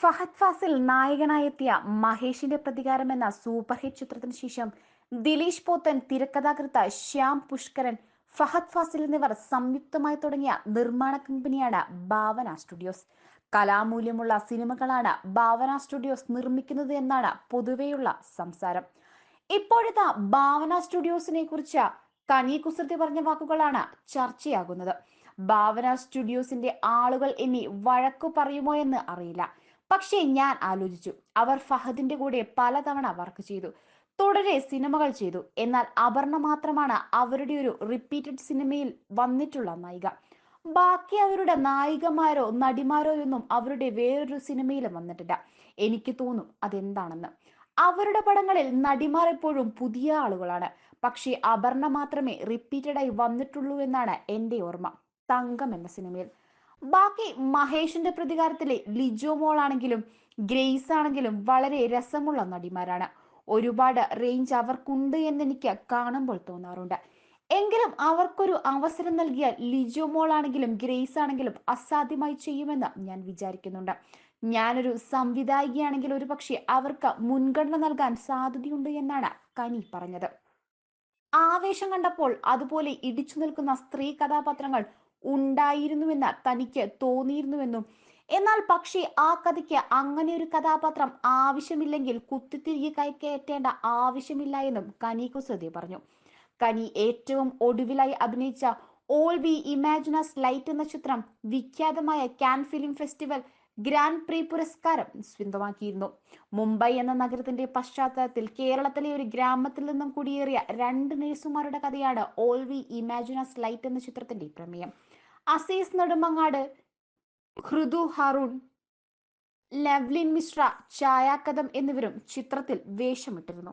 ഫഹദ് ഫാസിൽ നായകനായെത്തിയ മഹേഷിന്റെ പ്രതികാരം എന്ന സൂപ്പർ ഹിറ്റ് ചിത്രത്തിന് ശേഷം ദിലീഷ് പോത്തൻ തിരക്കഥാകൃത്ത ശ്യാം പുഷ്കരൻ ഫഹദ് ഫാസിൽ എന്നിവർ സംയുക്തമായി തുടങ്ങിയ നിർമ്മാണ കമ്പനിയാണ് ഭാവന സ്റ്റുഡിയോസ്. കലാമൂല്യമുള്ള സിനിമകളാണ് ഭാവന സ്റ്റുഡിയോസ് നിർമ്മിക്കുന്നത് എന്നാണ് പൊതുവെയുള്ള സംസാരം. ഇപ്പോഴത്തെ ഭാവന സ്റ്റുഡിയോസിനെ കുറിച്ച് കനി കുസൃതി പറഞ്ഞ വാക്കുകളാണ് ചർച്ചയാകുന്നത്. ഭാവന സ്റ്റുഡിയോസിന്റെ ആളുകൾ ഇനി വഴക്കു പറയുമോ എന്ന് അറിയില്ല. പക്ഷേ ഞാൻ ആലോചിച്ചു. അവർ ഫഹദിന്റെ കൂടെ പലതവണ വർക്ക് ചെയ്തു. തുടരെ സിനിമകൾ ചെയ്തു. എന്നാൽ അപർണ മാത്രമാണ് അവരുടെ ഒരു റിപ്പീറ്റഡ് സിനിമയിൽ വന്നിട്ടുള്ള നായിക. ബാക്കി അവരുടെ നായികമാരോ നടിമാരോ ഒന്നും അവരുടെ വേറൊരു സിനിമയിലും വന്നിട്ടില്ല. എനിക്ക് തോന്നും അതെന്താണെന്ന്. അവരുടെ പടങ്ങളിൽ നടിമാർ എപ്പോഴും പുതിയ ആളുകളാണ്. പക്ഷേ അപർണ മാത്രമേ റിപ്പീറ്റഡായി വന്നിട്ടുള്ളൂ എന്നാണ് എന്റെ ഓർമ്മ. തങ്കം എന്ന സിനിമയിൽ ബാക്കി മഹേഷിന്റെ പ്രതികാരത്തിലെ ലിജോ മോൾ ആണെങ്കിലും ഗ്രേസ് ആണെങ്കിലും വളരെ രസമുള്ള നടിമാരാണ്. ഒരുപാട് റേഞ്ച് അവർക്കുണ്ട് എന്ന് എനിക്ക് കാണുമ്പോൾ തോന്നാറുണ്ട്. എങ്കിലും അവർക്കൊരു അവസരം നൽകിയാൽ ലിജോ മോൾ ആണെങ്കിലും ഗ്രേസ് ആണെങ്കിലും അസാധ്യമായി ചെയ്യുമെന്ന് ഞാൻ വിചാരിക്കുന്നുണ്ട്. ഞാനൊരു സംവിധായികയാണെങ്കിൽ ഒരു പക്ഷേ അവർക്ക് മുൻഗണന നൽകാൻ സാധ്യതയുണ്ട് എന്നാണ് കനി പറഞ്ഞത്. ആവേശം കണ്ടപ്പോൾ അതുപോലെ ഇടിച്ചു നിൽക്കുന്ന സ്ത്രീ കഥാപാത്രങ്ങൾ ഉണ്ടായിരുന്നുവെന്ന് തനിക്ക് തോന്നിയിരുന്നുവെന്നും. എന്നാൽ പക്ഷേ ആ കഥയ്ക്ക് അങ്ങനെ ഒരു കഥാപാത്രം ആവശ്യമില്ലെങ്കിൽ കുത്തിത്തിരികെ കൈക്കയറ്റേണ്ട ആവശ്യമില്ല എന്നും കനി കുസൃതി പറഞ്ഞു. കനി ഏറ്റവും ഒടുവിലായി അഭിനയിച്ച ഓൾ വി ഇമാജിനസ് ലൈറ്റ് എന്ന ചിത്രം വിഖ്യാതമായ Cannes film festival grand prix പുരസ്കാരം സ്വന്തമാക്കിയിരുന്നു. മുംബൈ എന്ന നഗരത്തിന്റെ പശ്ചാത്തലത്തിൽ കേരളത്തിലെ ഒരു ഗ്രാമത്തിൽ നിന്നും കുടിയേറിയ രണ്ട് നഴ്സുമാരുടെ കഥയാണ് ഓൾ വി ഇമാജിനസ് ലൈറ്റ് എന്ന ചിത്രത്തിന്റെ പ്രമേയം. അസീസ് നെടുമങ്ങാട് ഹൃദു ഹറുൺ ലവ്ലിൻ മിശ്ര ഛായാകഥം എന്നിവരും ചിത്രത്തിൽ വേഷമിട്ടിരുന്നു.